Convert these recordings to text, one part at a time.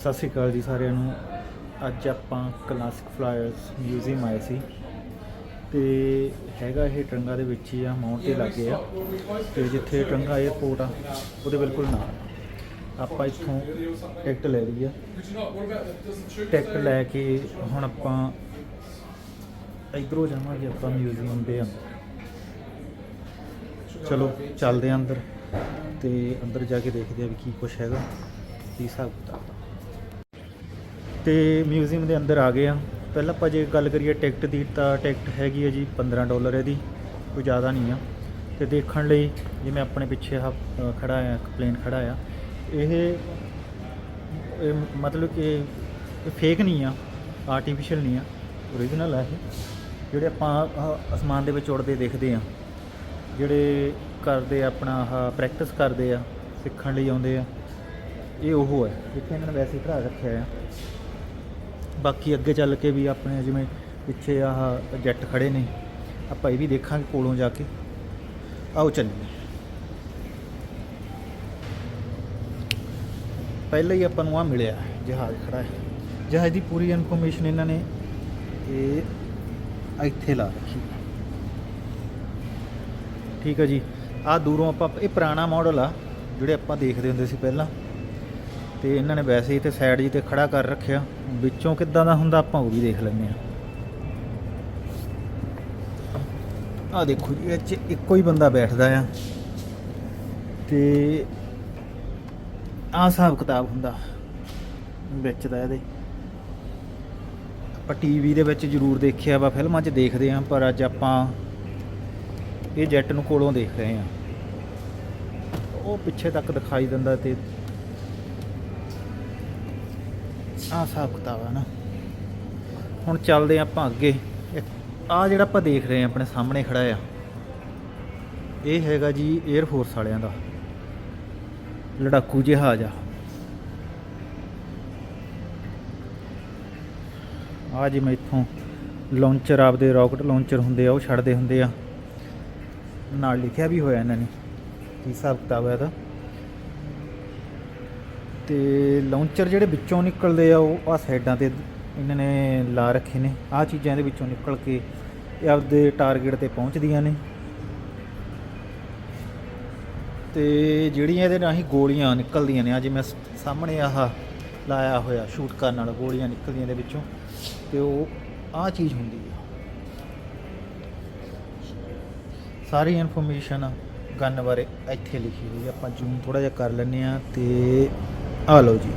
ਸਤਿ ਸ਼੍ਰੀ ਅਕਾਲ ਜੀ ਸਾਰਿਆਂ ਨੂੰ। ਅੱਜ ਆਪਾਂ ਕਲਾਸਿਕ ਫਲਾਇਰਸ ਮਿਊਜ਼ੀਅਮ ਆਏ ਸੀ ਤੇ ਹੈਗਾ ਇਹ ਟਰੰਗਾ ਦੇ ਵਿੱਚ ਹੀ ਆ ਮਾਊਂਟ ਤੇ ਲੱਗੇ ਆ ਤੇ ਜਿੱਥੇ ਟਰੰਗਾ 에ਅਰਪੋਰਟ ਆ, ਉਹਦੇ ਬਿਲਕੁਲ ਨਾਲ। ਆਪਾਂ ਇੱਥੋਂ ਟਿਕਟ ਲੈ ਲਈ ਆ। ਟਿਕਟ ਲੈ ਕੇ ਹੁਣ ਆਪਾਂ ਇਧਰੋਂ ਜਾਵਾਂਗੇ ਆਪਾਂ ਮਿਊਜ਼ੀਅਮ ਦੇ ਅੰਦਰ। ਚਲੋ, ਚੱਲਦੇ ਆ ਅੰਦਰ ਤੇ ਅੰਦਰ ਜਾ ਕੇ ਦੇਖਦੇ ਆ ਵੀ ਕੀ ਕੁਛ ਹੈਗਾ। ਕੀ ਹਿਸਾਬ ਕਿਤਾਬ ਤੇ ਮਿਊਜ਼ੀਅਮ ਦੇ ਅੰਦਰ ਆ ਗਏ ਆ। ਪਹਿਲਾਂ ਆਪਾਂ ਜੇ ਗੱਲ ਕਰੀਏ ਟਿਕਟ ਦੀ ਤਾਂ ਟਿਕਟ ਹੈਗੀ ਹੈ ਜੀ 15 ਡਾਲਰ ਇਹਦੀ ਕੋਈ ਜ਼ਿਆਦਾ ਨਹੀਂ ਆ। ਤੇ ਦੇਖਣ ਲਈ ਜਿਵੇਂ ਆਪਣੇ ਪਿੱਛੇ ਆਹ, ਅ, ਖੜਾ ਆ ਇੱਕ ਪਲੇਨ ਖੜਾ ਆ ਇਹ ਮਤਲਬ ਕਿ ਫੇਕ ਨਹੀਂ ਆ ਆਰਟੀਫੀਸ਼ੀਅਲ ਨਹੀਂ ਆ ਓਰੀਜਨਲ ਆ ਇਹ। ਜਿਹੜੇ ਆਪਾਂ ਅਸਮਾਨ ਦੇ ਵਿੱਚ ਉੜਦੇ ਦੇਖਦੇ ਆ ਜਿਹੜੇ ਕਰਦੇ ਆਪਣਾ ਆਹ ਪ੍ਰੈਕਟਿਸ ਕਰਦੇ ਆ ਸਿੱਖਣ ਲਈ ਆਉਂਦੇ ਆ। ਇਹ ਉਹ ਹੈ, ਜਿੱਥੇ ਇਹਨਾਂ ਨੇ ਵੈਸੇ ਭਰਾ ਰੱਖਿਆ ਆ। ਬਾਕੀ ਅੱਗੇ ਚੱਲ ਕੇ ਵੀ ਆਪਣੇ ਜਿਵੇਂ ਪਿੱਛੇ ਆਹ ਜੈਟ ਖੜੇ ਨੇ, ਆਪਾਂ ਇਹ ਵੀ ਦੇਖਾਂਗੇ ਕੋਲੋਂ ਜਾ ਕੇ। ਆਓ ਚੱਲੀਏ। ਪਹਿਲਾਂ ਹੀ ਆਪਾਂ ਨੂੰ ਆ ਮਿਲਿਆ ਜਹਾਜ਼ ਖੜਾ ਹੈ। ਜਹਾਜ਼ ਦੀ ਪੂਰੀ ਇਨਫੋਰਮੇਸ਼ਨ ਇਹਨਾਂ ਨੇ ਇਹ ਇੱਥੇ ਲਾ ਰੱਖੀ ਠੀਕ ਹੈ ਜੀ ਆ ਦੂਰੋਂ ਆਪਾਂ, ਇਹ ਪੁਰਾਣਾ ਮਾਡਲ ਆ, ਜਿਹੜੇ ਆਪਾਂ ਦੇਖਦੇ ਹੁੰਦੇ ਸੀ ਪਹਿਲਾਂ। ਤੇ ਇਹਨਾਂ ਨੇ ਵੈਸੇ ਹੀ ਤੇ ਸਾਈਡ ਜੀ ਤੇ ਖੜਾ ਕਰ ਰੱਖਿਆ। ਵਿੱਚੋਂ ਕਿੱਦਾਂ ਦਾ ਹੁੰਦਾ ਆਪਾਂ ਉਹ ਵੀ ਦੇਖ ਲੈਂਦੇ ਆ ਆ ਦੇਖੋ ਜੀ, ਇਹ 'ਚ ਇੱਕੋ ਹੀ ਬੰਦਾ ਬੈਠਦਾ ਆ। ਤੇ ਆ ਹਿਸਾਬ ਕਿਤਾਬ ਹੁੰਦਾ ਵਿੱਚ ਦਾ ਇਹਦੇ। ਆਪਾਂ ਟੀਵੀ ਦੇ ਵਿੱਚ ਜ਼ਰੂਰ ਦੇਖਿਆ ਵਾ, ਫਿਲਮਾਂ 'ਚ ਦੇਖਦੇ ਆ ਪਰ ਅੱਜ ਆਪਾਂ ਇਹ ਜੈਟ ਨੂੰ ਕੋਲੋਂ ਦੇਖ ਰਹੇ ਆ ਉਹ ਪਿੱਛੇ ਤੱਕ ਦਿਖਾਈ ਦਿੰਦਾ ਤੇ ਆਹ ਹਿਸਾਬ ਕਿਤਾਬ ਆ ਨਾ। ਹੁਣ ਚੱਲਦੇ ਆ ਆਪਾਂ ਅੱਗੇ। ਆ ਜਿਹੜਾ ਆਪਾਂ ਦੇਖ ਰਹੇ ਆ ਆਪਣੇ ਸਾਹਮਣੇ ਖੜਾ ਆ, ਇਹ ਹੈਗਾ ਜੀ 에ਅਰ ਫੋਰਸ ਵਾਲਿਆਂ ਦਾ। ਲੜਾਕੂ ਜਹਾਜ਼ ਆ। ਆ ਜਿਵੇਂ ਇੱਥੋਂ ਲਾਂਚਰ ਆਪਦੇ ਰਾਕਟ ਲਾਂਚਰ ਹੁੰਦੇ ਆ, ਉਹ ਛੱਡਦੇ ਹੁੰਦੇ ਆ। ਨਾਲ ਲਿਖਿਆ ਵੀ ਹੋਇਆ ਇਹਨਾਂ ਨੇ। ਕੀ ਹਿਸਾਬ ਕਿਤਾਬ ਹੈ ਇਹਦਾ? ਤੇ ਲਾਂਚਰ ਜਿਹੜੇ ਵਿੱਚੋਂ ਨਿਕਲਦੇ ਆ, ਉਹ ਆ ਸਾਈਡਾਂ ਤੇ ਇਹਨਾਂ ਨੇ ਲਾ ਰੱਖੇ ਨੇ। ਆ ਚੀਜ਼ਾਂ ਦੇ ਵਿੱਚੋਂ ਨਿਕਲ ਕੇ ਇਹ ਆਪਦੇ ਟਾਰਗੇਟ ਤੇ ਪਹੁੰਚਦੀਆਂ ਨੇ। ਤੇ ਜਿਹੜੀਆਂ ਇਹਦੇ ਰਾਹੀਂ ਗੋਲੀਆਂ ਨਿਕਲਦੀਆਂ ਨੇ ਆ ਜਿਵੇਂ ਸਾਹਮਣੇ ਆਹ ਲਾਇਆ ਹੋਇਆ ਸ਼ੂਟ ਕਰਨ ਨਾਲ ਗੋਲੀਆਂ ਨਿਕਲਦੀਆਂ ਦੇ ਵਿੱਚੋਂ। ਤੇ ਉਹ ਆ ਚੀਜ਼ ਹੁੰਦੀ ਹੈ ਸਾਰੀ ਇਨਫੋਰਮੇਸ਼ਨ ਗਨ ਬਾਰੇ ਇੱਥੇ ਲਿਖੀ ਹੋਈ ਆਪਾਂ ਜ਼ੂਮ ਥੋੜਾ ਜਿਹਾ ਕਰ ਲੈਂਦੇ ਆ ਤੇ ਆ ਲਓ ਜੀ।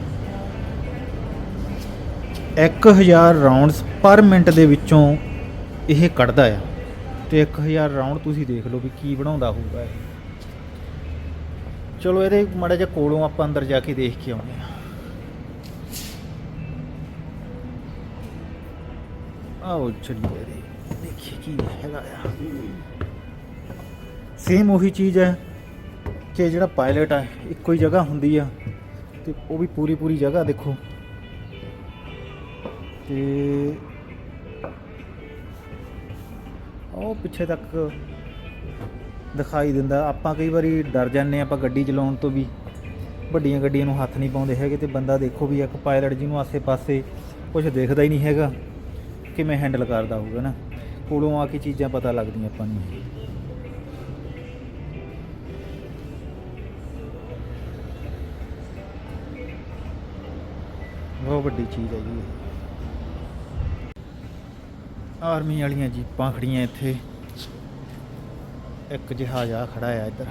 1000 ਰਾਉਂਡਸ ਪਰ ਮਿੰਟ ਦੇ ਵਿੱਚੋਂ ਇਹ ਕੱਢਦਾ ਆ। ਤੇ 1000 ਰਾਉਂਡ ਤੁਸੀਂ ਦੇਖ ਲਓ ਵੀ ਕੀ ਬਣਾਉਂਦਾ ਹੋਊਗਾ ਇਹ। ਚਲੋ, ਇਹਦੇ ਮਾੜਾ ਜਿਹਾ ਕੋਲੋਂ ਆਪਾਂ ਅੰਦਰ ਜਾ ਕੇ ਦੇਖ ਕੇ ਆਉਂਦੇ ਆ ਆਓ ਚਲਿਏ ਇਹਦੇ। ਦੇਖੀਏ ਕੀ ਹੈਗਾ ਆ। ਸੇਮ ਉਹੀ ਚੀਜ਼ ਹੈ ਕਿ ਜਿਹੜਾ ਪਾਇਲਟ ਆ, ਇੱਕੋ ਹੀ ਜਗ੍ਹਾ ਹੁੰਦੀ ਆ। ਤੇ ਉਹ ਵੀ ਪੂਰੀ ਪੂਰੀ ਜਗ੍ਹਾ ਦੇਖੋ। ਤੇ ਉਹ ਪਿੱਛੇ ਤੱਕ ਦਿਖਾਈ ਦਿੰਦਾ। ਆਪਾਂ ਕਈ ਵਾਰੀ ਡਰ ਜਾਂਦੇ ਹਾਂ ਆਪਾਂ ਗੱਡੀ ਚਲਾਉਣ ਤੋਂ ਵੀ। ਵੱਡੀਆਂ ਗੱਡੀਆਂ ਨੂੰ ਹੱਥ ਨਹੀਂ ਪਾਉਂਦੇ ਹੈਗੇ ਤੇ ਬੰਦਾ ਦੇਖੋ ਵੀ ਇੱਕ ਪਾਇਲਟ ਜਿਹਨੂੰ ਆਸੇ-ਪਾਸੇ ਕੁਝ ਦੇਖਦਾ ਹੀ ਨਹੀਂ ਹੈਗਾ ਕਿਵੇਂ ਹੈਂਡਲ ਕਰਦਾ ਹੋਊਗਾ ਨਾ। ਕੋਲੋਂ ਆ ਕੇ ਚੀਜ਼ਾਂ ਪਤਾ ਲੱਗਦੀਆਂ ਆਪਾਂ ਨੂੰ। ਬਹੁਤ ਵੱਡੀ ਚੀਜ਼ ਹੈ। ਜੀ ਇਹ। ਆਰਮੀ ਵਾਲੀਆਂ ਜੀਪਾਂ ਖੜੀਆਂ ਇੱਥੇ। ਇੱਕ ਜਹਾਜ਼ ਆ ਖੜਾ ਆ ਇੱਧਰ।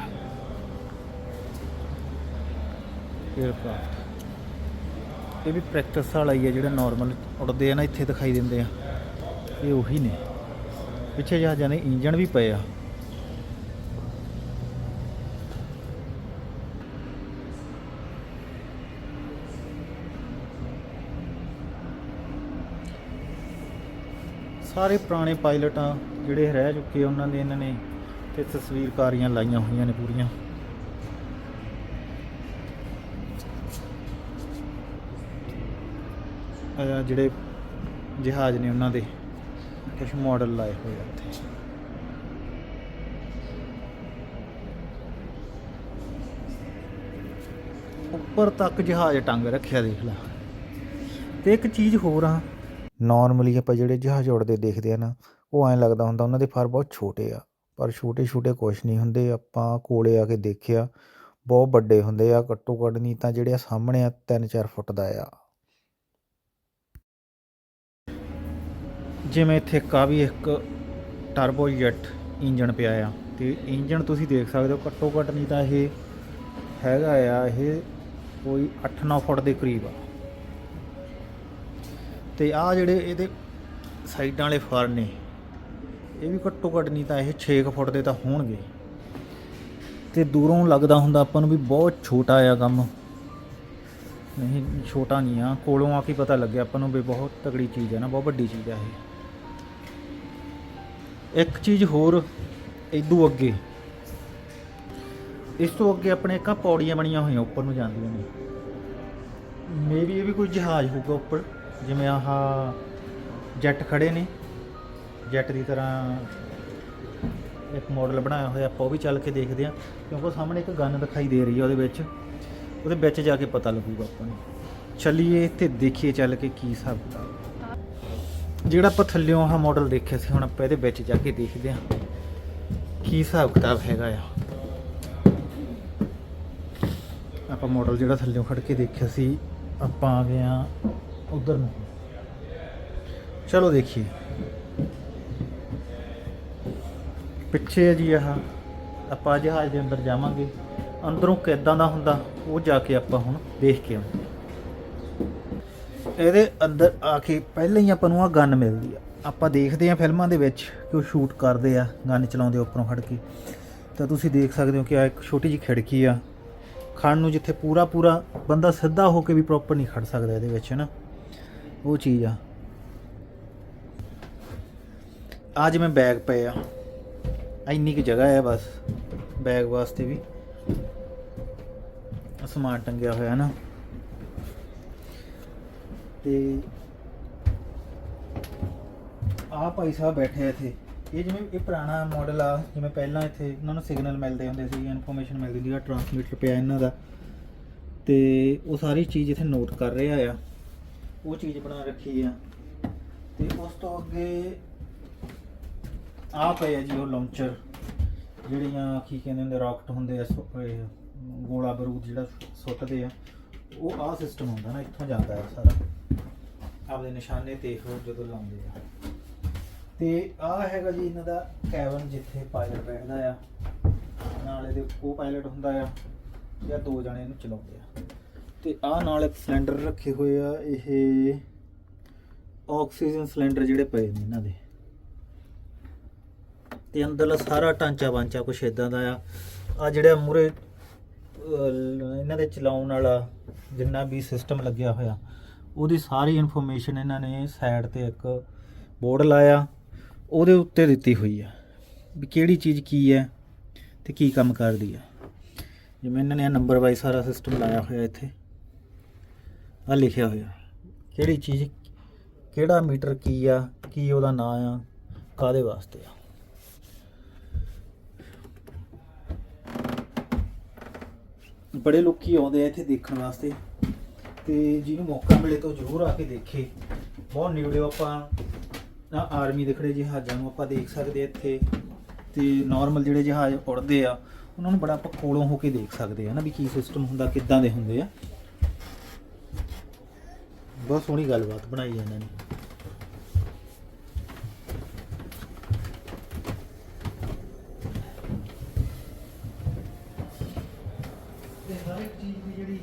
에ਅਰਕ੍ਰਾਫਟ ਇਹ ਵੀ ਪ੍ਰੈਕਟਿਸ ਵਾਲਾ ਹੀ ਹੈ ਜਿਹੜਾ ਨਾਰਮਲ ਉੜਦੇ ਆ ਨਾ, ਇੱਥੇ ਦਿਖਾਈ ਦਿੰਦੇ ਆ। ਇਹ ਉਹੀ ਨੇ। ਪਿੱਛੇ ਜਹਾਜ਼ਾਂ ਦੇ ਇੰਜਣ ਵੀ ਪਏ ਆ। ਸਾਰੇ ਪੁਰਾਣੇ ਪਾਇਲਟ ਆ ਜਿਹੜੇ ਰਹਿ ਚੁੱਕੇ ਆ, ਉਹਨਾਂ ਦੇ ਇਹਨਾਂ ਨੇ ਤੇ ਤਸਵੀਰਕਾਰੀਆਂ ਲਾਈਆਂ ਹੋਈਆਂ ਨੇ ਪੂਰੀਆਂ। ਜਿਹੜੇ ਜਹਾਜ਼ ਨੇ ਉਹਨਾਂ ਦੇ ਕੁਝ ਮਾਡਲ ਲਾਏ ਹੋਏ ਆ ਇੱਥੇ। ਉੱਪਰ ਤੱਕ ਜਹਾਜ਼ ਟੰਗ ਰੱਖਿਆ ਦੇਖ ਲੈ। ਤੇ ਇੱਕ ਚੀਜ਼ ਹੋਰ ਆ ਨੋਰਮਲੀ ਆਪਾਂ ਜਿਹੜੇ ਜਹਾਜ਼ ਉੜਦੇ ਦੇਖਦੇ ਆ ਨਾ, ਉਹ ਐਂ ਲੱਗਦਾ ਹੁੰਦਾ ਉਹਨਾਂ ਦੇ ਫਰ ਬਹੁਤ ਛੋਟੇ ਆ, ਪਰ ਛੋਟੇ ਛੋਟੇ ਕੁਛ ਨਹੀਂ ਹੁੰਦੇ, ਆਪਾਂ ਕੋਲੇ ਆ ਕੇ ਦੇਖਿਆ, ਬਹੁਤ ਵੱਡੇ ਹੁੰਦੇ ਆ, ਘੱਟੋ ਘੱਟ ਨਹੀਂ ਤਾਂ ਜਿਹੜੇ ਆ ਸਾਹਮਣੇ ਆ 3-4 ਫੁੱਟ ਦਾ ਆ। ਜਿਵੇਂ ਇੱਥੇ ਕਾਵੀ ਇੱਕ ਟਰਬੋ ਜੈਟ ਇੰਜਨ ਪਿਆ ਆ, ਤੇ ਇੰਜਨ ਤੁਸੀਂ ਦੇਖ ਸਕਦੇ ਹੋ, ਘੱਟੋ ਘੱਟ ਨਹੀਂ ਤਾਂ ਇਹ ਹੈਗਾ ਆ, ਇਹ ਕੋਈ 8-9 ਫੁੱਟ ਦੇ ਕਰੀਬ ਆ। ਤੇ ਆ ਜਿਹੜੇ ਇਹਦੇ ਸਾਈਡਾਂ ਵਾਲੇ ਫਰ ਨੇ, ਇਹ ਵੀ ਘੱਟੋ ਘੱਟ ਨਹੀਂ ਤਾਂ ਇਹ 6 ਫੁੱਟ ਦੇ ਤਾਂ ਹੋਣਗੇ। ਤੇ ਦੂਰੋਂ ਲੱਗਦਾ ਹੁੰਦਾ ਆਪਾਂ ਨੂੰ ਵੀ ਬਹੁਤ ਛੋਟਾ ਆ ਕੰਮ। ਨਹੀਂ, ਛੋਟਾ ਨਹੀਂ ਆ, ਕੋਲੋਂ ਆ ਕੇ ਪਤਾ ਲੱਗਿਆ ਆਪਾਂ ਨੂੰ ਵੀ ਬਹੁਤ ਤਗੜੀ ਚੀਜ਼ ਹੈ ਨਾ, ਬਹੁਤ ਵੱਡੀ ਚੀਜ਼ ਆ ਇਹ। ਇੱਕ ਚੀਜ਼ ਹੋਰ ਇਦੋਂ ਅੱਗੇ। ਇਸ ਤੋਂ ਅੱਗੇ ਆਪਣੇ ਇੱਕ ਪੌੜੀਆਂ ਬਣੀਆਂ ਹੋਈਆਂ, ਉੱਪਰ ਨੂੰ ਜਾਂਦੀਆਂ ਨੇ। ਮੇਬੀ ਇਹ ਵੀ ਕੋਈ ਜਹਾਜ਼ ਹੋਊਗਾ ਉੱਪਰ। ਜਿਵੇਂ ਆਹ ਜੈਟ ਖੜੇ ਨੇ। ਜੈਟ ਦੀ ਤਰ੍ਹਾਂ ਇੱਕ ਮਾਡਲ ਬਣਾਇਆ ਹੋਇਆ, ਆਪਾਂ ਉਹ ਵੀ ਚੱਲ ਕੇ ਦੇਖਦੇ ਹਾਂ। ਕਿਉਂਕਿ ਉਹ ਸਾਹਮਣੇ ਇੱਕ ਗਨ ਦਿਖਾਈ ਦੇ ਰਹੀ ਹੈ ਉਹਦੇ ਵਿੱਚ। ਉਹਦੇ ਵਿੱਚ ਜਾ ਕੇ ਪਤਾ ਲੱਗੂਗਾ ਆਪਾਂ ਨੂੰ। ਚੱਲੀਏ ਤੇ ਦੇਖੀਏ ਚੱਲ ਕੇ ਕੀ ਹਿਸਾਬ ਕਿਤਾਬ। ਜਿਹੜਾ ਆਪਾਂ ਥੱਲਿਓਂ ਆਹ ਮਾਡਲ ਦੇਖਿਆ ਸੀ, ਹੁਣ ਆਪਾਂ ਇਹਦੇ ਵਿੱਚ ਜਾ ਕੇ ਦੇਖਦੇ ਹਾਂ ਕੀ ਹਿਸਾਬ ਕਿਤਾਬ ਹੈਗਾ ਆ। ਆਪਾਂ ਮਾਡਲ ਜਿਹੜਾ ਥੱਲਿਓਂ ਖੜ ਕੇ ਦੇਖਿਆ ਸੀ, ਆਪਾਂ ਆ ਗਏ ਆ ਉਧਰ ਨੂੰ। ਚਲੋ ਦੇਖੀਏ। ਪਿੱਛੇ ਹੈ ਜੀ ਆਹ, ਆਪਾਂ ਜਹਾਜ਼ ਦੇ ਅੰਦਰ ਜਾਵਾਂਗੇ। ਅੰਦਰੋਂ ਕਿੱਦਾਂ ਦਾ ਹੁੰਦਾ, ਉਹ ਜਾ ਕੇ ਆਪਾਂ ਹੁਣ ਦੇਖ ਕੇ ਆਉਂਦੇ। ਇਹਦੇ ਅੰਦਰ ਆ ਕੇ ਪਹਿਲਾਂ ਹੀ ਆਪਾਂ ਨੂੰ ਆ ਗਨ ਮਿਲਦੀ ਆ। ਆਪਾਂ ਦੇਖਦੇ ਆ ਫਿਲਮਾਂ ਦੇ ਵਿੱਚ ਕਿ ਉਹ ਸ਼ੂਟ ਕਰਦੇ ਆ ਗਨ ਚਲਾਉਂਦੇ ਉੱਪਰੋਂ ਖੜ ਕੇ। ਤਾਂ ਤੁਸੀਂ ਦੇਖ ਸਕਦੇ ਹੋ ਕਿ ਆ ਇੱਕ ਛੋਟੀ ਜਿਹੀ ਖਿੜਕੀ ਆ। ਖੜਨ ਨੂੰ ਜਿੱਥੇ ਪੂਰਾ ਪੂਰਾ ਬੰਦਾ ਸਿੱਧਾ ਹੋ ਕੇ ਵੀ ਪ੍ਰੋਪਰ ਨਹੀਂ ਖੜ ਸਕਦਾ ਇਹਦੇ ਵਿੱਚ ਨਾ? ਉਹ ਚੀਜ਼ ਆ। ਆ ਜਿਵੇਂ ਬੈਗ ਪਏ ਆ। ਇੰਨੀ ਕੁ ਜਗ੍ਹਾ ਹੈ ਬਸ ਬੈਗ ਵਾਸਤੇ ਵੀ। ਸਮਾਨ ਟੰਗਿਆ ਹੋਇਆ ਨਾ। ਤੇ ਆ ਭਾਈ ਸਾਹਿਬ ਬੈਠੇ ਆ ਇੱਥੇ। ਇਹ ਜਿਵੇਂ, ਇਹ ਪੁਰਾਣਾ ਮਾਡਲ ਆ, ਜਿਵੇਂ ਪਹਿਲਾਂ ਇੱਥੇ ਇਹਨਾਂ ਨੂੰ ਸਿਗਨਲ ਮਿਲਦੇ ਹੁੰਦੇ ਸੀ ਇਨਫੋਰਮੇਸ਼ਨ ਮਿਲਦੀ ਹੁੰਦੀ ਆ ਟਰਾਂਸਮਿਟਰ ਪਿਆ ਇਹਨਾਂ ਦਾ। ਤੇ ਉਹ ਸਾਰੀ ਚੀਜ਼ ਇੱਥੇ ਨੋਟ ਕਰ ਰਿਹਾ ਆ। ਉਹ ਚੀਜ਼ ਬਣਾ ਰੱਖੀ ਆ। ਤੇ ਉਸ ਤੋਂ ਅੱਗੇ ਆ ਪਏ ਆ ਜੀ ਉਹ ਲਾਂਚਰ ਜਿਹੜੀਆਂ ਕੀ ਕਹਿੰਦੇ ਹੁੰਦੇ ਰਾਕਟ ਹੁੰਦੇ ਆ, ਸੁ- ਗੋਲਾ ਬਾਰੂਦ ਜਿਹੜਾ ਸੁੱਟਦੇ ਆ, ਉਹ ਆ ਸਿਸਟਮ ਹੁੰਦਾ ਨਾ, ਇੱਥੋਂ ਜਾਂਦਾ ਹੈ ਸਾਰਾ। ਆਪਦੇ ਨਿਸ਼ਾਨੇ ਤੇ ਉਹ ਜਦੋਂ ਲਾਉਂਦੇ ਆ। ਤੇ ਆ ਹੈਗਾ ਜੀ ਇਹਨਾਂ ਦਾ ਕੈਬਨ ਜਿੱਥੇ ਪਾਇਲਟ ਬੈਠਦਾ ਆ। ਨਾਲ ਇਹਦੇ ਉਹ ਪਾਇਲਟ ਹੁੰਦਾ ਆ, ਜਾਂ ਦੋ ਜਣੇ ਇਹਨੂੰ ਚਲਾਉਂਦੇ ਆ। ਤੇ ਆਹ ਨਾਲ ਇੱਕ ਸਿਲੰਡਰ ਰੱਖੇ ਹੋਏ ਆ, ਇਹ ਆਕਸੀਜਨ ਸਿਲੰਡਰ ਜਿਹੜੇ ਪਏ ਨੇ ਇਹਨਾਂ ਦੇ। ਤੇ ਅੰਦਰਲਾ ਸਾਰਾ ਢਾਂਚਾ ਵਾਂਚਾ ਕੁਛ ਇਦਾਂ ਦਾ ਆ। ਆ ਜਿਹੜਾ ਮੂਰੇ ਇਹਨਾਂ ਦੇ ਚਲਾਉਣ ਵਾਲਾ ਜਿੰਨਾ ਵੀ ਸਿਸਟਮ ਲੱਗਿਆ ਹੋਇਆ, ਉਹਦੀ ਸਾਰੀ ਇਨਫੋਰਮੇਸ਼ਨ ਇਹਨਾਂ ਨੇ ਸਾਈਡ ਤੇ ਇੱਕ ਬੋਰਡ ਲਾਇਆ। ਉਹਦੇ ਉੱਤੇ ਦਿੱਤੀ ਹੋਈ ਆ ਵੀ ਕਿਹੜੀ ਚੀਜ਼ ਕੀ ਹੈ ਤੇ ਕੀ ਕੰਮ ਕਰਦੀ ਆ। ਜਿਵੇਂ ਇਹਨਾਂ ਨੇ ਨੰਬਰ ਵਾਈਜ਼ ਸਾਰਾ ਸਿਸਟਮ ਲਾਇਆ ਹੋਇਆ ਇੱਥੇ। ਆ ਲਿਖਿਆ ਹੋਇਆ। ਕਿਹੜੀ ਚੀਜ਼, ਕਿਹੜਾ ਮੀਟਰ ਕੀ ਆ, ਕੀ ਉਹਦਾ ਨਾਂ ਆ ਕਾਦੇ ਵਾਸਤੇ ਆ। ਬੜੇ ਲੋਕੀ ਆਉਂਦੇ ਆ ਇੱਥੇ ਦੇਖਣ ਵਾਸਤੇ ਤੇ ਜਿਹਨੂੰ ਮੌਕਾ ਮਿਲੇ ਤਾਂ ਉਹ ਜ਼ਰੂਰ ਆ ਕੇ ਦੇਖੇ। ਬਹੁਤ ਨੇੜਿਓ ਆਪਾਂ, ਨਾ ਆਰਮੀ ਦੇ ਖੜੇ ਜਹਾਜ਼ਾਂ ਨੂੰ ਆਪਾਂ ਦੇਖ ਸਕਦੇ ਆ ਇੱਥੇ। ਤੇ ਨਾਰਮਲ ਜਿਹੜੇ ਜਹਾਜ਼ ਉੜਦੇ ਆ, ਉਹਨਾਂ ਨੂੰ ਬੜਾ ਆਪਾਂ ਕੋਲੋਂ ਹੋ ਕੇ ਦੇਖ ਸਕਦੇ ਆ ਨਾ ਵੀ ਕੀ ਸਿਸਟਮ ਹੁੰਦਾ, ਕਿੱਦਾਂ ਦੇ ਹੁੰਦੇ ਆ। ਬਹੁਤ ਸੋਹਣੀ ਗੱਲਬਾਤ ਬਣਾਈ ਹੈ ਇਹਨਾਂ ਨੇ। ਹਰ ਇੱਕ ਚੀਜ਼ ਦੀ ਜਿਹੜੀ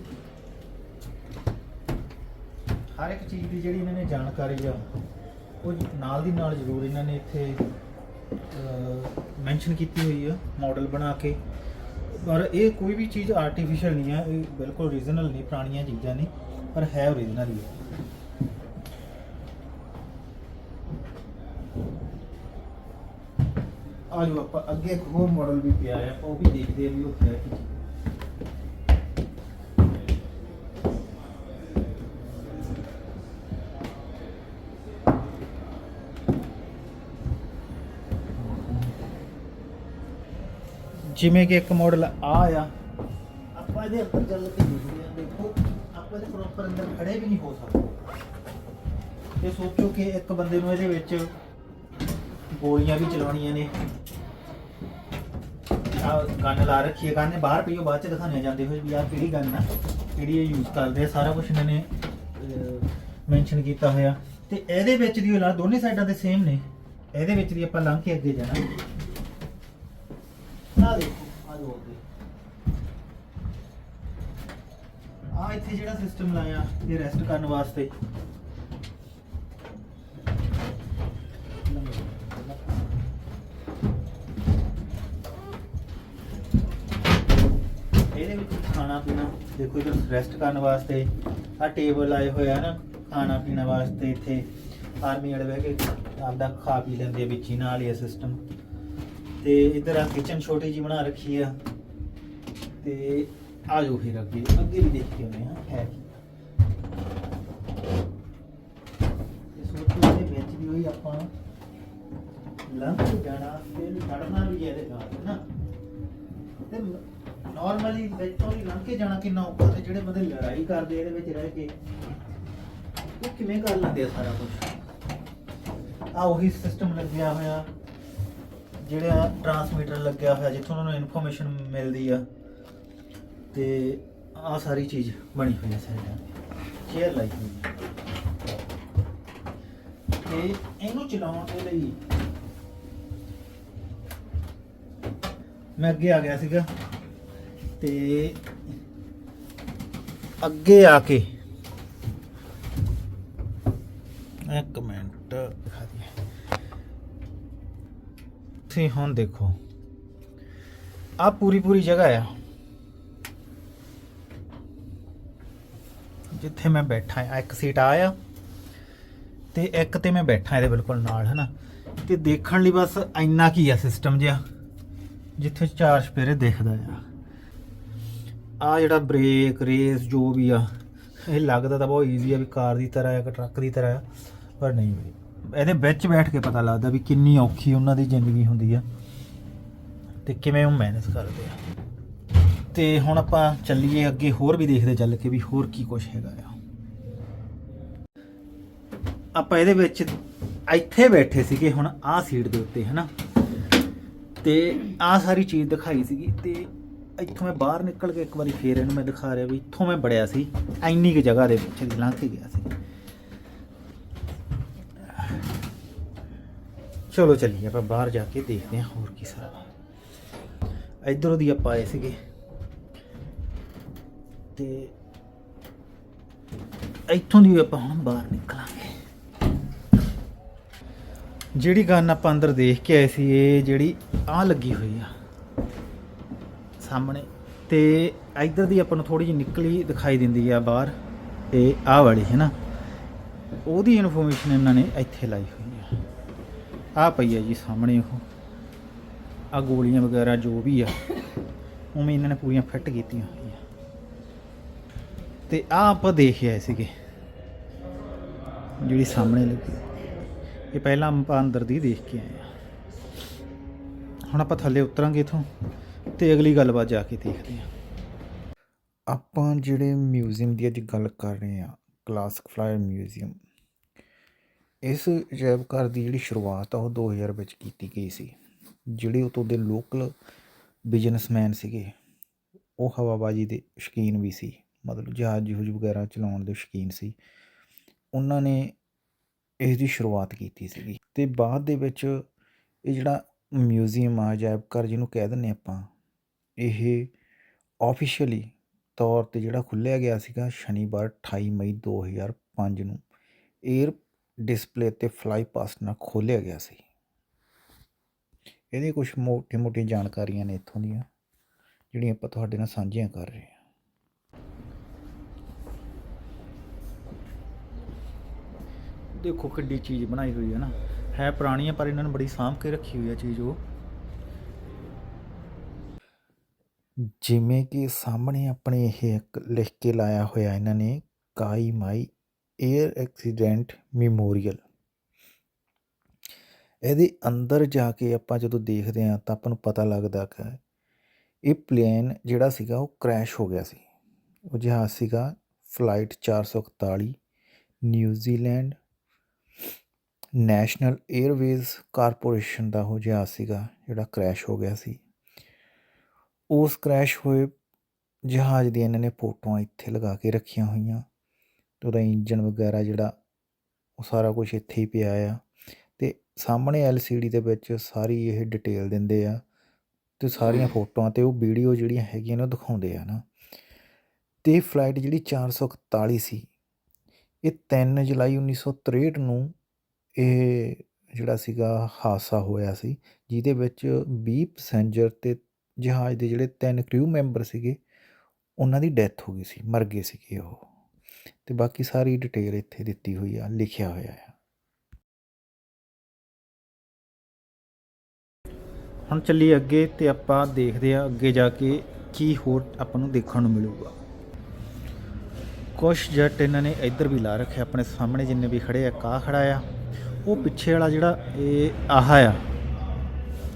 ਹਰ ਇੱਕ ਚੀਜ਼ ਦੀ ਜਿਹੜੀ ਇਹਨਾਂ ਨੇ ਜਾਣਕਾਰੀ ਆ, ਉਹ ਨਾਲ ਦੀ ਨਾਲ ਜ਼ਰੂਰ ਇਹਨਾਂ ਨੇ ਇੱਥੇ ਮੈਂਸ਼ਨ ਕੀਤੀ ਹੋਈ ਆ ਮਾਡਲ ਬਣਾ ਕੇ। ਪਰ ਇਹ ਕੋਈ ਵੀ ਚੀਜ਼ ਆਰਟੀਫੀਸ਼ੀਅਲ ਨਹੀਂ ਆ, ਇਹ ਬਿਲਕੁਲ ਓਰੀਜਨਲ ਨਹੀਂ ਪੁਰਾਣੀਆਂ ਚੀਜ਼ਾਂ ਨਹੀਂ ਪਰ ਹੈ ਓਰੀਜਨਲ ਹੀ ਆਜੋ ਆਪਾਂ ਅੱਗੇ ਇੱਕ ਹੋਰ ਮਾਡਲ ਵੀ ਪਿਆ ਹੈ ਉਹ ਵੀ ਦੇਖਦੇ ਆ ਵੀ ਉਹ ਹੈ ਕੀ। ਜਿਵੇਂ ਕਿ ਇੱਕ ਮਾਡਲ ਆ ਆ। ਆਪਾਂ ਇਹਦੇ ਅੰਦਰ ਚੱਲ ਕੇ ਦੇਖਦੇ ਆ, ਦੇਖੋ, ਆਪਾਂ ਇਹਦੇ ਪ੍ਰੋਪਰ ਅੰਦਰ ਖੜੇ ਵੀ ਨਹੀਂ ਹੋ ਸਕਦੇ। ਇਹ ਸੋਚੋ ਕਿ ਇੱਕ ਬੰਦੇ ਨੂੰ ਇਹਦੇ ਵਿੱਚ ਗੋਲੀਆਂ ਵੀ ਚਲਾਉਣੀਆਂ ਨੇ। ਆ ਗਨ ਲਾ ਰੱਖੀ ਹੈ, ਗਨ ਨੇ ਬਾਹਰ ਪਈ ਉਹ ਬਾਅਦ ਚ ਦਿਖਾਣੇ ਜਾਂਦੇ ਹੋਏ ਵੀ ਆਹ ਕਿਹੜੀ ਗਨ ਆ, ਕਿਹੜੀ ਇਹ ਯੂਜ਼ ਕਰਦੇ ਆ, ਸਾਰਾ ਕੁਝ ਇਹਨਾਂ ਨੇ ਮੈਂਸ਼ਨ ਕੀਤਾ ਹੋਇਆ। ਤੇ ਇਹਦੇ ਵਿੱਚ ਦੀ ਲਾ, ਦੋਨੇ ਸਾਈਡਾਂ ਦੇ ਸੇਮ ਨੇ। ਇਹਦੇ ਵਿੱਚ ਦੀ ਆਪਾਂ ਲੰਘ ਕੇ ਅੱਗੇ ਜਾਣਾ। ਆ ਦੇਖੋ ਆ ਜੋ ਅੱਗੇ। ਆ ਇੱਥੇ ਜਿਹੜਾ ਸਿਸਟਮ ਲਾਇਆ, ਇਹ ਰੈਸਟ ਕਰਨ ਵਾਸਤੇ। ਖਾਣਾ ਪੀਣਾ ਦੇਖੋ ਇਧਰ ਰੈਸਟ ਕਰਨ ਵਾਸਤੇ ਆ ਟੇਬਲ ਆਏ ਹੋਏ ਆ ਨਾ ਖਾਣਾ ਪੀਣਾ ਵਾਸਤੇ ਇੱਥੇ। ਆਰਮੀ ਵਾਲੇ ਬਹਿ ਕੇ ਆਪਦਾ ਖਾ ਪੀ ਲੈਂਦੇ ਆ ਵਿੱਚ ਹੀ, ਨਾਲ ਹੀ ਸਿਸਟਮ ਤੇ ਇਧਰ ਆ ਕਿਚਨ ਛੋਟੀ ਜੀ ਬਣਾ ਰੱਖੀ ਆ। ਤੇ ਆ ਜਾਓ ਫਿਰ ਅੱਗੇ ਅੱਗੇ ਵੀ ਦੇਖ ਕੇ ਆਉਂਦੇ ਆ, ਹੈ ਕੀ। ਇਹ ਸੋਚੋ ਇਹਦੇ ਵਿੱਚ ਵੀ ਹੋਈ ਆਪਾਂ ਲੰਘ ਜਾਣਾ, ਫਿਰ ਖੜਨਾ ਵੀ ਇਹਦੇ ਨਾਲ ਨਾ। ਤੇ ਨਾਰਮਲੀ ਵਿੱਚੋਂ ਦੀ ਲੰਘ ਕੇ ਜਾਣਾ ਕਿੰਨਾ ਔਖਾ ਤੇ ਜਿਹੜੇ ਬੰਦੇ ਲੜਾਈ ਕਰਦੇ ਇਹਦੇ ਵਿੱਚ ਰਹਿ ਕੇ ਉਹ ਕਿਵੇਂ ਕਰ ਲੈਂਦੇ ਆ ਸਾਰਾ ਕੁਝ ਆ ਉਹੀ ਸਿਸਟਮ ਲੱਗਿਆ ਹੋਇਆ। ਜਿਹੜਾ ਟਰਾਂਸਮੀਟਰ ਲੱਗਿਆ ਹੋਇਆ, ਜਿੱਥੋਂ ਉਹਨਾਂ ਨੂੰ ਇਨਫੋਰਮੇਸ਼ਨ ਮਿਲਦੀ ਆ। ਤੇ ਆ ਸਾਰੀ ਚੀਜ਼ ਬਣੀ ਹੋਈ ਹੈ ਸਾਈਡਾਂ ਚੇਅਰ ਲਾਈ ਹੋਈ ਤੇ ਇਹਨੂੰ ਚਲਾਉਣ ਦੇ ਲਈ ਮੈਂ ਅੱਗੇ ਆ ਗਿਆ ਸੀਗਾ। ਤੇ ਅੱਗੇ ਆ ਕੇ ਇੱਕ ਮਿੰਟ ਦਿਖਾ ਤੁਸੀਂ ਹੁਣ ਦੇਖੋ ਆ ਪੂਰੀ ਪੂਰੀ ਜਗ੍ਹਾ ਆ। ਜਿੱਥੇ ਮੈਂ ਬੈਠਾ ਆ, ਇੱਕ ਸੀਟ ਆ ਆ, ਤੇ ਇੱਕ ਤੇ ਮੈਂ ਬੈਠਾ ਇਹਦੇ ਬਿਲਕੁਲ ਨਾਲ, ਹਨਾ? ਤੇ ਦੇਖਣ ਲਈ ਬਸ ਇੰਨਾ ਕੀ ਆ ਸਿਸਟਮ ਜਿਹਾ, ਜਿੱਥੇ ਚਾਰ ਸਪੇਰੇ ਦਿਖਦਾ ਆ। ਆ ਜਿਹੜਾ ਬ੍ਰੇਕ ਰੇਸ ਜੋ ਵੀ ਆ, ਇਹ ਲੱਗਦਾ ਤਾਂ ਬਹੁਤ ਈਜ਼ੀ ਆ ਵੀ ਕਾਰ ਦੀ ਤਰ੍ਹਾਂ ਆ ਕਿ ਟਰੱਕ ਦੀ ਤਰ੍ਹਾਂ ਆ, ਪਰ ਨਹੀਂ ਬਈ ਇਹਦੇ ਵਿੱਚ ਬੈਠ ਕੇ ਪਤਾ ਲੱਗਦਾ ਵੀ ਕਿੰਨੀ ਔਖੀ ਉਹਨਾਂ ਦੀ ਜ਼ਿੰਦਗੀ ਹੁੰਦੀ ਆ ਤੇ ਕਿਵੇਂ ਉਹ ਮੈਨੇਜ ਕਰਦੇ ਆ। ਤੇ ਹੁਣ ਆਪਾਂ ਚੱਲੀਏ ਅੱਗੇ ਹੋਰ ਵੀ ਦੇਖਦੇ ਚੱਲ ਕੇ ਵੀ ਹੋਰ ਕੀ ਕੁਝ ਹੈਗਾ ਆ। ਆਪਾਂ ਇਹਦੇ ਵਿੱਚ ਇੱਥੇ ਬੈਠੇ ਸੀਗੇ, ਹੁਣ ਆਹ ਸੀਟ ਦੇ ਉੱਤੇ, ਹਨਾ? ਤੇ ਆਹ ਸਾਰੀ ਚੀਜ਼ ਦਿਖਾਈ ਸੀਗੀ ਤੇ ਇੱਥੋਂ ਮੈਂ ਬਾਹਰ ਨਿਕਲ ਕੇ ਇੱਕ ਵਾਰੀ ਫੇਰ ਇਹਨੂੰ ਮੈਂ ਦਿਖਾ ਰਿਹਾ ਵੀ ਇੱਥੋਂ ਮੈਂ ਬੜਿਆ ਸੀ, ਐਨੀ ਕਿ ਜਗ੍ਹਾ ਦੇ ਵਿੱਚ ਦੀ ਲੰਘ ਕੇ ਗਿਆ ਸੀ। ਚਲੋ ਚੱਲੀਏ, ਆਪਾਂ ਬਾਹਰ ਜਾ ਕੇ ਦੇਖਦੇ ਹਾਂ ਹੋਰ ਕੀ ਸਾਰਾ। ਇਧਰੋਂ ਦੀ ਆਪਾਂ ਆਏ ਸੀਗੇ। ਤੇ ਇੱਥੋਂ ਦੀ ਆਪਾਂ ਹੁਣ ਬਾਹਰ ਨਿਕਲਾਂਗੇ। ਜਿਹੜੀ ਗਨ ਆਪਾਂ ਅੰਦਰ ਦੇਖ ਕੇ ਆਏ ਸੀ, ਇਹ ਜਿਹੜੀ ਆ ਲੱਗੀ ਹੋਈ ਆ। ਸਾਹਮਣੇ। ਤੇ ਇਧਰ ਦੀ ਆਪਾਂ ਨੂੰ ਥੋੜੀ ਜਿਹੀ ਨਿਕਲੀ ਦਿਖਾਈ ਦਿੰਦੀ ਆ ਬਾਹਰ, ਤੇ ਆਹ ਵਾਲੀ, ਹੈ ਨਾ? ਉਹਦੀ ਇਨਫੋਰਮੇਸ਼ਨ ਇਹਨਾਂ ਨੇ ਇੱਥੇ ਲਾਈ ਹੋਈ ਆ। ਆ ਪਈ ਆ ਜੀ ਸਾਹਮਣੇ ਉਹ। ਆ ਗੋਲੀਆਂ ਵਗੈਰਾ ਜੋ ਵੀ ਆ, ਉਵੇਂ ਇਹਨਾਂ ਨੇ ਪੂਰੀਆਂ ਫਿੱਟ ਕੀਤੀਆਂ ਹੋਈਆਂ। ਤੇ ਆ ਆਪਾਂ ਦੇਖ ਆਏ ਸੀਗੇ, ਜਿਹੜੀ ਸਾਹਮਣੇ ਲੱਗੀ। ਇਹ ਪਹਿਲਾਂ ਆਪਾਂ ਅੰਦਰ ਦੀ ਦੇਖ ਕੇ ਆਏ ਆ। ਹੁਣ ਆਪਾਂ ਥੱਲੇ ਉਤਰਾਂਗੇ ਇਥੋਂ। ਤੇ ਅਗਲੀ ਗੱਲਬਾਤ ਜਾ ਕੇ ਦੇਖਦੇ ਹਾਂ। ਆਪਾਂ ਜਿਹੜੇ ਮਿਊਜ਼ੀਅਮ ਦੀ ਅੱਜ ਗੱਲ ਕਰ ਰਹੇ ਹਾਂ, ਕਲਾਸਿਕ ਫਲਾਇਰ ਮਿਊਜ਼ੀਅਮ, ਇਸ ਅਜਾਇਬ ਘਰ ਦੀ ਜਿਹੜੀ ਸ਼ੁਰੂਆਤ ਆ, ਉਹ 2000 ਵਿੱਚ ਕੀਤੀ ਗਈ ਸੀ। ਜਿਹੜੇ ਉਤੋਂ ਦੇ ਲੋਕਲ ਬਿਜ਼ਨਸਮੈਨ ਸੀਗੇ, ਉਹ ਹਵਾਬਾਜ਼ੀ ਦੇ ਸ਼ੌਕੀਨ ਵੀ ਸੀ, ਮਤਲਬ ਜਹਾਜ਼ ਜਹੂਜ਼ ਵਗੈਰਾ ਚਲਾਉਣ ਦੇ ਸ਼ੌਕੀਨ ਸੀ। ਉਹਨਾਂ ਨੇ ਇਸ ਦੀ ਸ਼ੁਰੂਆਤ ਕੀਤੀ ਸੀਗੀ। ਤੇ ਬਾਅਦ ਦੇ ਵਿੱਚ ਇਹ ਜਿਹੜਾ ਮਿਊਜ਼ੀਅਮ ਆ ਅਜਾਇਬ ਘਰ ਜਿਹਨੂੰ ਕਹਿ ਦਿੰਦੇ ਆਪਾਂ ਇਹ ਆਫੀਸ਼ੀਅਲੀ ਤੌਰ ਤੇ ਜਿਹੜਾ ਖੁੱਲ੍ਹਿਆ ਗਿਆ ਸੀਗਾ ਸ਼ਨੀਵਾਰ 28 ਮਈ 2005 ਨੂੰ ਏਅਰ ਡਿਸਪਲੇ ਅਤੇ ਫਲਾਈ ਪਾਸਟ ਨਾਲ ਖੋਲ੍ਹਿਆ ਗਿਆ ਸੀ। ਇਹਦੀਆਂ ਕੁਝ ਮੋਟੀ ਮੋਟੀ ਜਾਣਕਾਰੀਆਂ ਨੇ ਇੱਥੋਂ ਦੀਆਂ, ਜਿਹੜੀਆਂ ਆਪਾਂ ਤੁਹਾਡੇ ਨਾਲ ਸਾਂਝੀਆਂ ਕਰ ਰਹੇ ਹਾਂ। ਦੇਖੋ ਕਿੱਡੀ ਚੀਜ਼ ਬਣਾਈ ਹੋਈ ਹੈ ਨਾ, ਹੈ ਪੁਰਾਣੀ ਹੈ ਪਰ ਇਹਨਾਂ ਨੇ ਬੜੀ ਸਾਂਭ ਕੇ ਰੱਖੀ ਹੋਈ ਹੈ ਚੀਜ਼ ਉਹ। ਜਿਵੇਂ ਕਿ ਸਾਹਮਣੇ ਆਪਣੇ ਇਹ ਇੱਕ ਲਿਖ ਕੇ ਲਾਇਆ ਹੋਇਆ ਇਹਨਾਂ ਨੇ, ਕਾਈ ਮਾਈ 에ਅਰ ਐਕਸੀਡੈਂਟ ਮੈਮੋਰੀਅਲ। ਇਹਦੇ ਅੰਦਰ ਜਾ ਕੇ ਆਪਾਂ ਜਦੋਂ ਦੇਖਦੇ ਹਾਂ ਤਾਂ ਆਪਾਂ ਨੂੰ ਪਤਾ ਲੱਗਦਾ ਕਿ ਇਹ ਪਲੇਨ ਜਿਹੜਾ ਸੀਗਾ ਉਹ ਕ੍ਰੈਸ਼ ਹੋ ਗਿਆ ਸੀ। ਉਹ ਜਹਾਜ਼ ਸੀਗਾ flight 441 New Zealand national airways corporation ਦਾ ਉਹ ਜਹਾਜ਼ ਸੀਗਾ ਜਿਹੜਾ ਕ੍ਰੈਸ਼ ਹੋ ਗਿਆ ਸੀ। ਉਸ ਕਰੈਸ਼ ਹੋਏ ਜਹਾਜ਼ ਦੀਆਂ ਇਹਨਾਂ ਨੇ ਫੋਟੋਆਂ ਇੱਥੇ ਲਗਾ ਕੇ ਰੱਖੀਆਂ ਹੋਈਆਂ ਅਤੇ ਉਹਦਾ ਇੰਜਣ ਵਗੈਰਾ ਜਿਹੜਾ ਉਹ ਸਾਰਾ ਕੁਝ ਇੱਥੇ ਹੀ ਪਿਆ ਆ ਅਤੇ ਸਾਹਮਣੇ ਐੱਲ ਸੀ ਡੀ ਦੇ ਵਿੱਚ ਸਾਰੀ ਇਹ ਡਿਟੇਲ ਦਿੰਦੇ ਆ ਅਤੇ ਸਾਰੀਆਂ ਫੋਟੋਆਂ ਅਤੇ ਉਹ ਵੀਡੀਓ ਜਿਹੜੀਆਂ ਹੈਗੀਆਂ ਨੇ ਉਹ ਦਿਖਾਉਂਦੇ ਆ ਨਾ। ਤੇ ਫਲਾਈਟ ਜਿਹੜੀ 441 ਸੀ ਇਹ 3 ਜੁਲਾਈ 1963 ਨੂੰ ਇਹ ਜਿਹੜਾ ਸੀਗਾ ਹਾਦਸਾ ਹੋਇਆ ਸੀ, ਜਿਹਦੇ ਵਿੱਚ 20 ਪੈਸੇਂਜਰ ਤੇ ਜਹਾਜ਼ ਦੇ ਜਿਹੜੇ ਤਿੰਨ ਕ੍ਰਿਊ ਮੈਂਬਰ ਸੀਗੇ, ਉਹਨਾਂ ਦੀ ਡੈਥ ਹੋ ਗਈ ਸੀ, ਮਰ ਗਏ ਸੀਗੇ ਉਹ। ਤੇ ਬਾਕੀ ਸਾਰੀ ਡਿਟੇਲ ਇੱਥੇ ਦਿੱਤੀ ਹੋਈ ਆ, ਲਿਖਿਆ ਹੋਇਆ ਆ। ਹੁਣ ਚੱਲੀ ਅੱਗੇ ਤੇ ਆਪਾਂ ਦੇਖਦੇ ਆ ਅੱਗੇ ਜਾ ਕੇ ਕੀ ਹੋਰ ਆਪਾਂ ਨੂੰ ਦੇਖਣ ਨੂੰ ਮਿਲੂਗਾ। ਕੁਛ ਜੱਟ ਇਹਨਾਂ ਨੇ ਇੱਧਰ ਵੀ ਲਾ ਰੱਖਿਆ ਆਪਣੇ ਸਾਹਮਣੇ, ਜਿੰਨੇ ਵੀ ਖੜੇ ਆ ਕਾ ਖੜਾ ਆ। ਉਹ ਪਿੱਛੇ ਵਾਲਾ ਜਿਹੜਾ ਇਹ ਆਹਾ ਆ,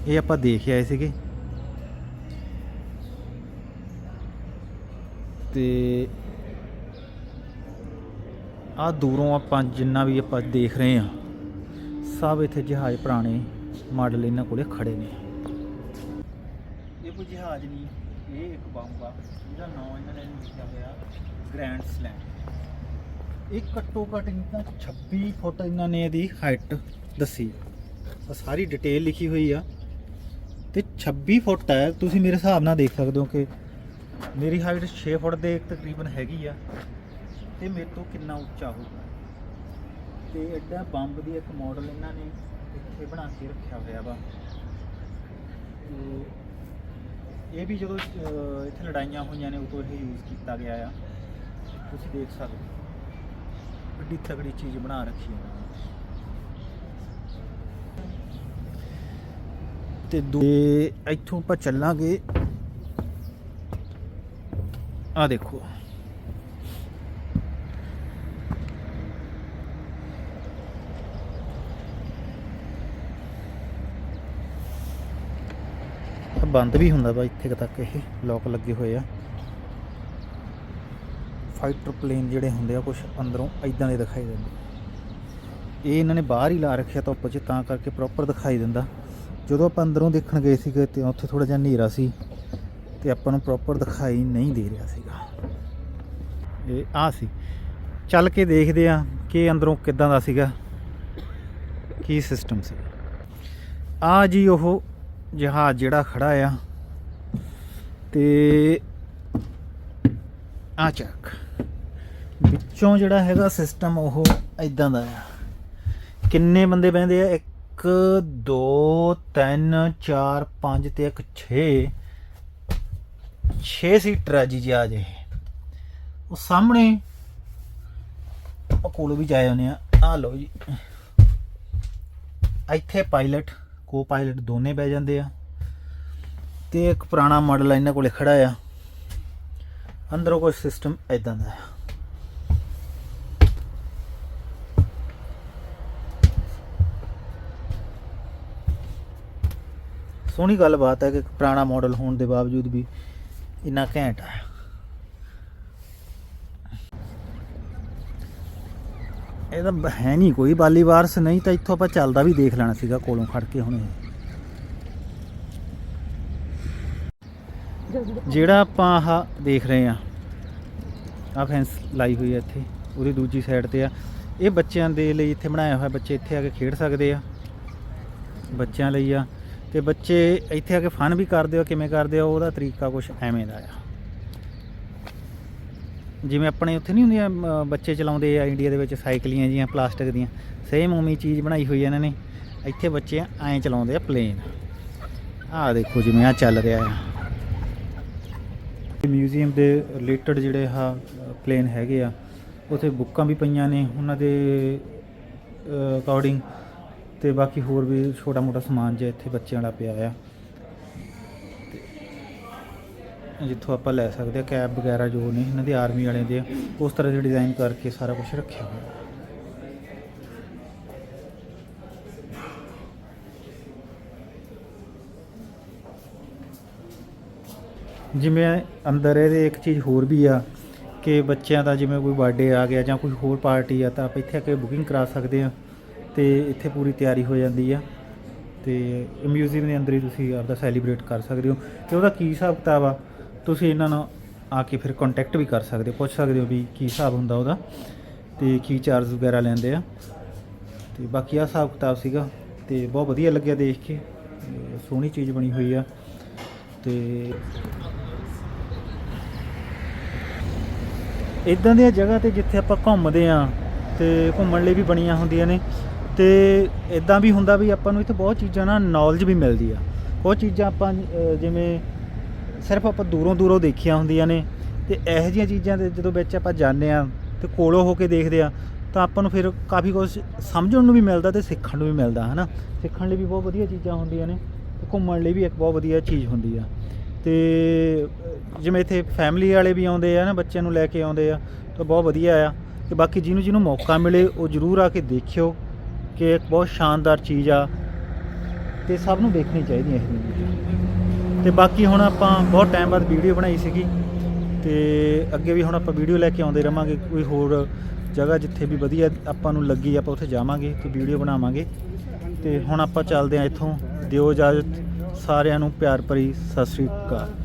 ਇਹ ਆਪਾਂ ਦੇਖ ਆਏ ਸੀਗੇ। ਤੇ ਆ ਦੂਰੋਂ ਆਪਾਂ ਜਿੰਨਾ ਵੀ ਆਪਾਂ ਦੇਖ ਰਹੇ ਆ ਸਭ ਇੱਥੇ ਜਹਾਜ਼ ਪੁਰਾਣੇ ਮਾਡਲ ਇਹਨਾਂ ਕੋਲੇ ਖੜੇ ਨੇ। ਇਹ ਕੋਈ ਜਹਾਜ਼ ਨਹੀਂ, ਇਹ ਇੱਕ ਬੰਬ ਆ ਜਿਹਦਾ ਨਾਮ ਇਹਨਾਂ ਨੇ ਲਿਖਿਆ ਹੋਇਆ ਗ੍ਰੈਂਡ ਸਲੈਮ ਇਹ ਘੱਟੋ ਘੱਟ ਇਹਨਾਂ 26 ਫੁੱਟ ਇਹਨਾਂ ਨੇ ਇਹਦੀ ਹਾਈਟ ਦੱਸੀ ਆ। ਸਾਰੀ ਡਿਟੇਲ ਲਿਖੀ ਹੋਈ ਆ। ਤੇ 26 ਫੁੱਟ ਹੈ, ਤੁਸੀਂ ਮੇਰੇ ਹਿਸਾਬ ਨਾਲ ਦੇਖ ਸਕਦੇ ਹੋ ਕਿ ਮੇਰੀ ਹਾਈਟ 6 ਫੁੱਟ ਦੇ ਤਕਰੀਬਨ ਹੈਗੀ ਆ, ਤੇ ਮੇਰੇ ਤੋਂ ਕਿੰਨਾ ਉੱਚਾ ਹੋਊਗਾ? ਤੇ ਐਡਾ ਬੰਬ ਦੀ ਇੱਕ ਮਾਡਲ ਇਹਨਾਂ ਨੇ ਇੱਥੇ ਬਣਾ ਕੇ ਰੱਖਿਆ ਹੋਇਆ ਵਾ। ਇਹ ਵੀ ਜਦੋਂ ਇੱਥੇ ਲੜਾਈਆਂ ਹੋਈਆਂ ਨੇ, ਉਦੋਂ ਇਹ ਯੂਜ਼ ਕੀਤਾ ਗਿਆ ਆ। ਤੁਸੀਂ ਦੇਖ ਸਕਦੇ ਹੋ। ਵੱਡੀ ਤਗੜੀ ਚੀਜ਼ ਬਣਾ ਰੱਖੀ ਹੈ ਤੇ ਦੂ- ਇੱਥੋਂ ਆਪਾਂ ਚੱਲਾਂਗੇ। ਆ ਦੇਖੋ। ਬੰਦ ਵੀ ਹੁੰਦਾ ਵਾ ਇੱਥੇ ਤੱਕ ਇਹ ਲੋਕ ਲੱਗੇ ਹੋਏ ਆ। ਫਾਈਟਰ ਪਲੇਨ ਜਿਹੜੇ ਹੁੰਦੇ ਆ ਕੁਝ ਅੰਦਰੋਂ ਐਦਾਂ ਦੇ ਦਿਖਾਈ ਦਿੰਦੇ। ਇਹ ਇਹਨਾਂ ਨੇ ਬਾਹਰ ਹੀ ਲਾ ਰੱਖਿਆ ਧੁੱਪ 'ਚ ਤਾਂ ਕਰਕੇ ਪ੍ਰੋਪਰ ਦਿਖਾਈ ਦਿੰਦਾ। ਜਦੋਂ ਆਪਾਂ ਅੰਦਰੋਂ ਦੇਖਣ ਗਏ ਸੀਗੇ ਤੇ ਉੱਥੇ ਥੋੜਾ ਜਿਹਾ ਹਨੇਰਾ ਸੀ। ਤੇ ਆਪਾਂ ਨੂੰ ਪ੍ਰੋਪਰ ਦਿਖਾਈ ਨਹੀਂ ਦੇ ਰਿਹਾ ਸੀਗਾ। ਇਹ ਆ ਸੀ। ਚੱਲ ਕੇ ਦੇਖਦੇ ਆ ਕਿ ਅੰਦਰੋਂ ਕਿੱਦਾਂ ਦਾ ਸੀਗਾ। ਕੀ ਸਿਸਟਮ ਸੀ। ਆ ਜੀ ਉਹ ਜਹਾਜ਼ ਜਿਹੜਾ ਖੜਾ ਆ। ਤੇ ਆ ਚੱਕ। ਵਿੱਚੋਂ ਜਿਹੜਾ ਹੈਗਾ ਸਿਸਟਮ ਉਹ ਐਦਾਂ ਦਾ ਆ। ਕਿੰਨੇ ਬੰਦੇ ਬਹਿੰਦੇ ਆ? 1 2 3 4 5 ਤੇ ਇੱਕ 6 6 ਸੀਟਰ ਆ ਜੀ ਜਹਾਜ਼ ਇਹ ਉਹ ਸਾਹਮਣੇ ਉਹ ਕੋਲ ਵੀ ਜਾਏ ਹੁੰਦੇ ਆ। ਆ ਲਓ ਜੀ। ਇੱਥੇ ਪਾਇਲਟ ਕੋ ਪਾਇਲਟ ਦੋਨੇ ਬਹਿ ਜਾਂਦੇ ਆ। ਤੇ ਇੱਕ ਪੁਰਾਣਾ ਮਾਡਲ ਇਹਨਾਂ ਕੋਲੇ ਖੜਾ ਆ। ਅੰਦਰੋਂ ਕੋਈ ਸਿਸਟਮ ਐਦਾਂ ਦਾ ਆ। ਸੋਹਣੀ ਗੱਲਬਾਤ ਹੈ ਕਿ ਪੁਰਾਣਾ ਮਾਡਲ ਹੋਣ ਦੇ ਬਾਵਜੂਦ ਵੀ ਇੰਨਾ ਘੈਂਟ ਆ। ਇਹਦਾ ਬ- ਹੈ ਨਹੀਂ, ਕੋਈ ਬਾਲੀ ਵਾਰਸ ਨਹੀਂ, ਤਾਂ ਇੱਥੋਂ ਆਪਾਂ ਚੱਲਦਾ ਵੀ ਦੇਖ ਲੈਣਾ ਸੀਗਾ ਕੋਲੋਂ ਖੜ ਕੇ ਹੁਣੇ ਜਿਹੜਾ ਆਪਾਂ ਆਹ ਦੇਖ ਰਹੇ ਆ ਆ ਫੈਂਸ ਲਾਈ ਹੋਈ ਹੈ ਇੱਥੇ, ਉਹਦੀ ਦੂਜੀ ਸਾਈਡ ਤੇ ਆ। ਇਹ ਬੱਚਿਆਂ ਦੇ ਲਈ ਇੱਥੇ ਬਣਾਇਆ ਹੋਇਆ ਬੱਚੇ ਇੱਥੇ ਆ ਕੇ ਖੇਡ ਸਕਦੇ ਆ। ਬੱਚਿਆਂ ਲਈ ਆ। ਤੇ ਬੱਚੇ ਇੱਥੇ ਆ ਕੇ ਫਨ ਵੀ ਕਰਦੇ ਆ, ਕਿਵੇਂ ਕਰਦੇ ਆ, ਉਹਦਾ ਤਰੀਕਾ ਕੁਝ ਐਵੇਂ ਦਾ ਆ। ਜਿਵੇਂ ਆਪਣੇ ਉੱਥੇ ਨਹੀਂ ਹੁੰਦੀਆਂ ਬੱਚੇ ਚਲਾਉਂਦੇ ਆ ਇੰਡੀਆ ਦੇ ਵਿੱਚ ਸਾਈਕਲੀਆਂ ਜੀਆਂ, ਪਲਾਸਟਿਕ ਦੀਆਂ। ਸੇਮ ਉਮੀ ਚੀਜ਼ ਬਣਾਈ ਹੋਈ ਇਹਨਾਂ ਨੇ। ਇੱਥੇ ਬੱਚੇ ਐਂ ਚਲਾਉਂਦੇ ਆ ਪਲੇਨ ਆਹ ਦੇਖੋ ਜਿਵੇਂ ਆ ਚੱਲ ਰਿਹਾ ਆ। ਮਿਊਜ਼ੀਅਮ ਦੇ ਰਿਲੇਟਡ ਜਿਹੜੇ ਆ ਪਲੇਨ ਹੈਗੇ ਆ, ਉਥੇ ਬੁੱਕਾਂ ਵੀ ਪਈਆਂ ਨੇ, ਉਹਨਾਂ ਦੇ ਅਕੋਰਡਿੰਗ ਤੇ ਬਾਕੀ ਹੋਰ ਵੀ ਛੋਟਾ ਮੋਟਾ ਸਮਾਨ ਜੇ ਇੱਥੇ ਬੱਚਿਆਂ ਵਾਲਾ ਪਿਆ ਆ। ਜਿੱਥੋਂ ਆਪਾਂ ਲੈ ਸਕਦੇ ਆ ਕੈਬ ਵਗੈਰਾ ਜੋ ਨੇ ਇਹਨਾਂ ਦੇ ਆਰਮੀ ਵਾਲਿਆਂ ਦੇ, ਉਸ ਤਰ੍ਹਾਂ ਦੇ ਡਿਜ਼ਾਈਨ ਕਰਕੇ ਸਾਰਾ ਕੁਝ ਰੱਖਿਆ ਹੋਇਆ। ਜਿਵੇਂ ਅੰਦਰ ਇਹਦੇ ਇੱਕ ਚੀਜ਼ ਹੋਰ ਵੀ ਆ ਕਿ ਬੱਚਿਆਂ ਦਾ ਜਿਵੇਂ ਕੋਈ ਬਰਥਡੇ ਆ ਗਿਆ ਜਾਂ ਕੋਈ ਹੋਰ ਪਾਰਟੀ ਆ ਤਾਂ ਆਪਾਂ ਇੱਥੇ ਆ ਕੇ ਬੁਕਿੰਗ ਕਰਾ ਸਕਦੇ ਆ। ਤੇ ਇੱਥੇ ਪੂਰੀ ਤਿਆਰੀ ਹੋ ਜਾਂਦੀ ਆ। ਤੇ ਮਿਊਜ਼ੀਅਮ ਦੇ ਅੰਦਰ ਹੀ ਤੁਸੀਂ ਆਪਦਾ ਸੈਲੀਬ੍ਰੇਟ ਕਰ ਸਕਦੇ ਹੋ। ਤੇ ਉਹਦਾ ਕੀ ਹਿਸਾਬ ਕਿਤਾਬ ਆ? ਤੁਸੀਂ ਇਹਨਾਂ ਨਾਲ ਆ ਕੇ ਫਿਰ ਕੰਟੈਕਟ ਵੀ ਕਰ ਸਕਦੇ ਹੋ, ਪੁੱਛ ਸਕਦੇ ਹੋ ਵੀ ਕੀ ਹਿਸਾਬ ਹੁੰਦਾ ਉਹਦਾ ਤੇ ਕੀ ਚਾਰਜ ਵਗੈਰਾ ਲੈਂਦੇ ਆ। ਤੇ ਬਾਕੀ ਆ ਹਿਸਾਬ ਕਿਤਾਬ ਸੀਗਾ ਤੇ ਬਹੁਤ ਵਧੀਆ ਲੱਗਿਆ ਦੇਖ ਕੇ। ਸੋਹਣੀ ਚੀਜ਼ ਬਣੀ ਹੋਈ ਆ ਤੇ ਇਦਾਂ ਦੀਆਂ ਜਗ੍ਹਾ ਤੇ ਜਿੱਥੇ ਆਪਾਂ ਘੁੰਮਦੇ ਆ ਤੇ ਘੁੰਮਣ ਲਈ ਵੀ ਬਣੀਆਂ ਹੁੰਦੀਆਂ ਨੇ। ਤੇ ਇਦਾਂ ਵੀ ਹੁੰਦਾ ਵੀ ਆਪਾਂ ਨੂੰ ਇੱਥੇ ਬਹੁਤ ਚੀਜ਼ਾਂ ਨਾ ਨੌਲੇਜ ਵੀ ਮਿਲਦੀ ਆ। ਉਹ ਚੀਜ਼ਾਂ ਆਪਾਂ ਜਿਵੇਂ ਸਿਰਫ ਆਪਾਂ ਦੂਰੋਂ ਦੂਰੋਂ ਦੇਖੀਆਂ ਹੁੰਦੀਆਂ ਨੇ ਤੇ ਇਹੋ ਜਿਹੀਆਂ ਚੀਜ਼ਾਂ ਦੇ ਜਦੋਂ ਵਿੱਚ ਆਪਾਂ ਜਾਂਦੇ ਆ ਤੇ ਕੋਲੋਂ ਹੋ ਕੇ ਦੇਖਦੇ ਆ, ਤਾਂ ਆਪਾਂ ਨੂੰ ਫਿਰ ਕਾਫੀ ਕੁਝ ਸਮਝਣ ਨੂੰ ਵੀ ਮਿਲਦਾ ਤੇ ਸਿੱਖਣ ਨੂੰ ਵੀ ਮਿਲਦਾ, ਹਨਾ? ਸਿੱਖਣ ਲਈ ਵੀ ਬਹੁਤ ਵਧੀਆ ਚੀਜ਼ਾਂ ਹੁੰਦੀਆਂ ਨੇ ਤੇ ਘੁੰਮਣ ਲਈ ਵੀ ਇੱਕ ਬਹੁਤ ਵਧੀਆ ਚੀਜ਼ ਹੁੰਦੀ ਆ। ਤੇ ਜਿਵੇਂ ਇੱਥੇ ਫੈਮਿਲੀ ਵਾਲੇ ਵੀ ਆਉਂਦੇ ਆ ਨਾ, ਬੱਚਿਆਂ ਨੂੰ ਲੈ ਕੇ ਆਉਂਦੇ ਆ, ਤਾਂ ਬਹੁਤ ਵਧੀਆ ਆ। ਤੇ ਬਾਕੀ ਜਿਹਨੂੰ ਜਿਹਨੂੰ ਮੌਕਾ ਮਿਲੇ, ਉਹ ਜ਼ਰੂਰ ਆ ਕੇ ਦੇਖਿਓ। ਕਿ ਇੱਕ ਬਹੁਤ ਸ਼ਾਨਦਾਰ ਚੀਜ਼ ਆ ਤੇ ਸਭ ਨੂੰ ਦੇਖਣੀ ਚਾਹੀਦੀ ਹੈ ਇਹ ਚੀਜ਼ਾਂ। ਤੇ ਬਾਕੀ ਹੁਣ ਆਪਾਂ ਬਹੁਤ ਟਾਈਮ ਬਾਅਦ ਵੀਡੀਓ ਬਣਾਈ ਸੀਗੀ ਤੇ ਅੱਗੇ ਵੀ ਹੁਣ ਆਪਾਂ ਵੀਡੀਓ ਲੈ ਕੇ ਆਉਂਦੇ ਰਵਾਂਗੇ, ਕੋਈ ਹੋਰ ਜਗ੍ਹਾ ਜਿੱਥੇ ਵੀ ਵਧੀਆ ਆਪਾਂ ਨੂੰ ਲੱਗੀ, ਆਪਾਂ ਉੱਥੇ ਜਾਵਾਂਗੇ ਤੇ ਵੀਡੀਓ ਬਣਾਵਾਂਗੇ। ਤੇ ਹੁਣ ਆਪਾਂ ਚੱਲਦੇ ਹਾਂ ਇੱਥੋਂ। ਦਿਓ ਇਜਾਜ਼ਤ, ਸਾਰਿਆਂ ਨੂੰ ਪਿਆਰ ਭਰੀ, ਸਤਿ ਸ੍ਰੀ ਅਕਾਲ।